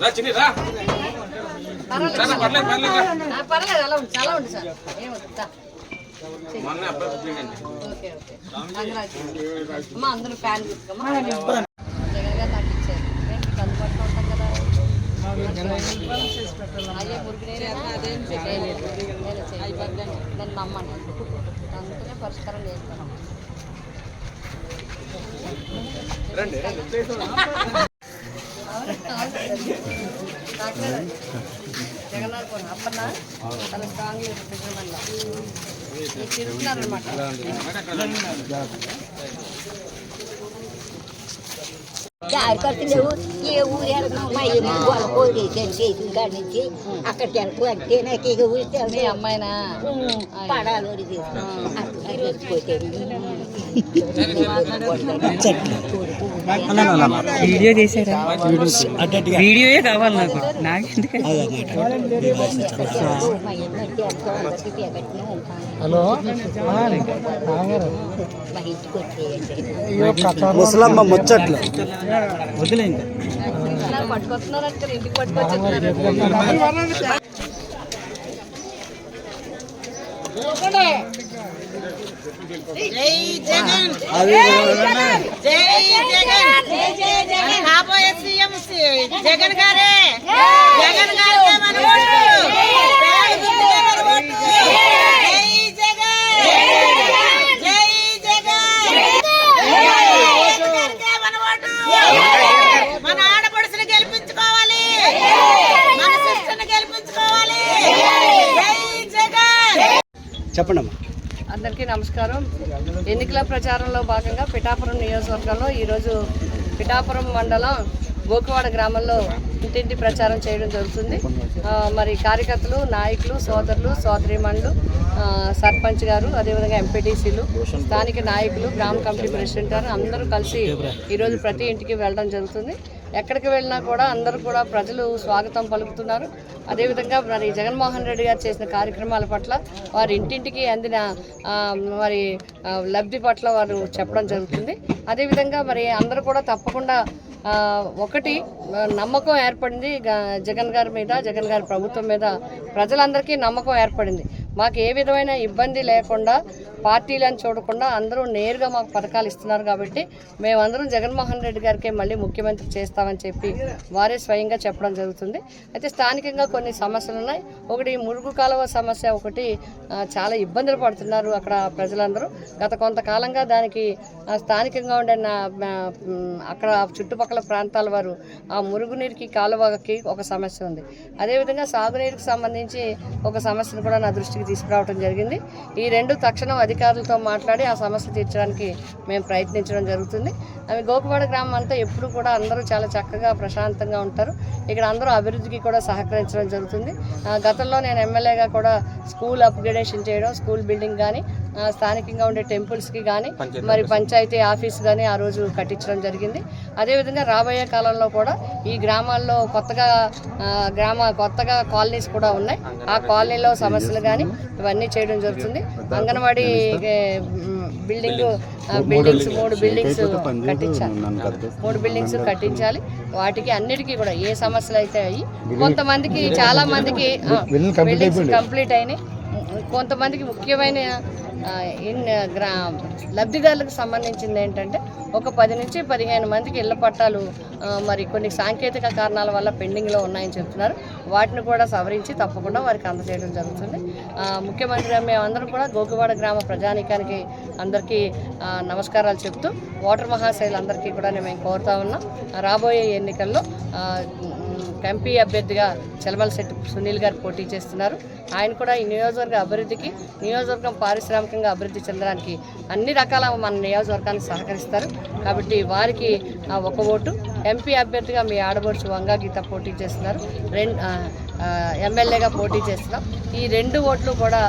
రా చిన్ని రా. పర్లేదు పర్లేదు పర్లేదు అలా ఉంది చాలా ఉంది సార్. ఏమొద్దు. మొన్న అబ్బాయి ఓకే ఓకే. అమ్మా అందరూ ఫ్యాన్ కదా? అయ్యే మురుగునీరు నేను చేయను. నేను నమ్మను. అందుకనే పరిష్కారం చేస్తాను. పోను అప్పన్న తన స్ట్రాంగ్ లేదు పిల్లల తిరుగుతున్నారనమాట జాగ్రత్త లేవు ఏ ఊరు వెళ్తున్నావు మా ఏమో గొల్ల పోలీసులు చేసిన కాడి నుంచి అక్కడికి వెళ్ళకు అంటే నాకు ఇక ఊరి మీ అమ్మాయినా? పడాలి వీడియో చేశారా? వీడియోయే కావాలి నాకు. నాకెందుకు? హలో. ముసలమ్మ ముచ్చట్లు. వదిలే పట్టుకొస్తున్నారు ఇంటికి పట్టుకొచ్చేస్తున్నారు కాబోయే సీఎం జగన్ గారే. జగన్. గారికే మన ఓటు పేద గుర్తుకే మన ఓటు జై జగన్ జై జగన్ జగన్ గారికే మన గెలిపించుకోవాలి. మన సిస్టర్ని గెలిపించుకోవాలి. చెప్పండి అందరికీ నమస్కారం. ఎన్నికల ప్రచారంలో భాగంగా పిఠాపురం నియోజకవర్గంలో ఈరోజు పిఠాపురం మండలం గోకువాడ గ్రామంలో ఇంటింటి ప్రచారం చేయడం జరుగుతుంది. మరి కార్యకర్తలు నాయకులు సోదరులు సోదరిమణులు సర్పంచ్ గారు అదేవిధంగా ఎంపీటీసీలు స్థానిక నాయకులు గ్రామ కమిటీ ప్రెసిడెంట్ గారు అందరూ కలిసి ఈరోజు ప్రతి ఇంటికి వెళ్ళడం జరుగుతుంది. ఎక్కడికి వెళ్ళినా కూడా అందరూ కూడా ప్రజలు స్వాగతం పలుకుతున్నారు. అదేవిధంగా మరి జగన్మోహన్ రెడ్డి గారు చేసిన కార్యక్రమాల పట్ల వారి ఇంటింటికి అందిన మరి లబ్ధి పట్ల వారు చెప్పడం జరుగుతుంది. అదేవిధంగా మరి అందరూ కూడా తప్పకుండా ఒకటి నమ్మకం ఏర్పడింది జగన్ గారి మీద జగన్ గారి ప్రభుత్వం మీద. ప్రజలందరికీ నమ్మకం ఏర్పడింది. మాకు ఏ విధమైన ఇబ్బంది లేకుండా పార్టీలను చూడకుండా అందరూ నేరుగా మాకు పథకాలు ఇస్తున్నారు కాబట్టి మేమందరం జగన్మోహన్ రెడ్డి గారికి మళ్ళీ ముఖ్యమంత్రి చేస్తామని చెప్పి వారే స్వయంగా చెప్పడం జరుగుతుంది. అయితే స్థానికంగా కొన్ని సమస్యలు ఉన్నాయి. ఒకటి మురుగు కాలువ సమస్య ఒకటి చాలా ఇబ్బందులు పడుతున్నారు అక్కడ ప్రజలందరూ. గత కొంతకాలంగా దానికి స్థానికంగా ఉండే నా అక్కడ చుట్టుపక్కల ప్రాంతాల వారు ఆ మురుగునీరుకి కాలువకి ఒక సమస్య ఉంది. అదేవిధంగా సాగునీరుకి సంబంధించి ఒక సమస్యను కూడా నా దృష్టికి తీసుకురావడం జరిగింది. ఈ రెండు తక్షణం అధికారులతో మాట్లాడి ఆ సమస్య తీర్చడానికి మేము ప్రయత్నించడం జరుగుతుంది. అవి గోకువాడ గ్రామం అంతా ఎప్పుడు కూడా అందరూ చాలా చక్కగా ప్రశాంతంగా ఉంటారు. ఇక్కడ అందరూ అభివృద్ధికి కూడా సహకరించడం జరుగుతుంది. ఆ, గతంలో నేను ఎమ్మెల్యేగా కూడా స్కూల్ అప్గ్రేడేషన్ చేయడం స్కూల్ బిల్డింగ్ కానీ స్థానికంగా ఉండే టెంపుల్స్కి కానీ మరి పంచాయతీ ఆఫీస్ కానీ ఆ రోజు కట్టించడం జరిగింది. అదేవిధంగా రాబోయే కాలంలో కూడా ఈ గ్రామాల్లో కొత్తగా గ్రామ కొత్తగా కాలనీస్ కూడా ఉన్నాయి. ఆ కాలనీలో సమస్యలు కానీ ఇవన్నీ చేయడం జరుగుతుంది. Anganwadi building buildings. మూడు బిల్డింగ్స్ కట్టించాలి. మూడు బిల్డింగ్స్ కట్టించాలి. వాటికి అన్నిటికీ కూడా ఏ సమస్యలు అయితే అయ్యి కొంతమందికి చాలా మందికి బిల్డింగ్స్ కంప్లీట్ అయినాయి. కొంతమందికి ముఖ్యమైన ఇన్ గ్రా లబ్ధిదారులకు సంబంధించింది ఏంటంటే ఒక పది నుంచి పదిహేను మందికి ఇళ్ళ పట్టాలు మరి కొన్ని సాంకేతిక కారణాల వల్ల పెండింగ్లో ఉన్నాయని చెప్తున్నారు. వాటిని కూడా సవరించి తప్పకుండా వారికి అందజేయడం జరుగుతుంది. ముఖ్యమంత్రి మేమందరం కూడా గోకువాడ గ్రామ ప్రజానీకానికి అందరికీ నమస్కారాలు చెప్తూ ఓటర్ మహాశైలందరికీ కూడా మేము కోరుతా ఉన్నాం. రాబోయే ఎన్నికల్లో ఎంపీ అభ్యర్థిగా చలమల శెట్టి సునీల్ గారు పోటీ చేస్తున్నారు. ఆయన కూడా ఈ నియోజకవర్గ అభివృద్ధికి నియోజకవర్గం పారిశ్రామికంగా అభివృద్ధి చెందడానికి అన్ని రకాల మన నియోజకవర్గానికి సహకరిస్తారు. కాబట్టి వారికి ఒక ఓటు. ఎంపీ అభ్యర్థిగా మీ ఆడబడుచు వంగా గీత పోటీ చేస్తున్నారు. రెండు ఎమ్మెల్యేగా పోటీ చేస్తున్నాం. ఈ రెండు ఓట్లు కూడా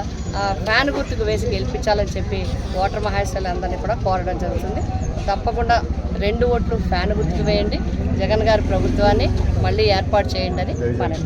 ఫ్యాన్ గుర్తుకు వేసి గెలిపించాలని చెప్పి ఓటర్ మహేశ్వరులు అందరినీ కూడా కోరడం జరుగుతుంది. తప్పకుండా రెండు ఓట్లు ఫ్యాన్ గుర్తుకు వేయండి. జగన్ గారి ప్రభుత్వాన్ని మళ్ళీ ఏర్పాటు చేయండి అని మనం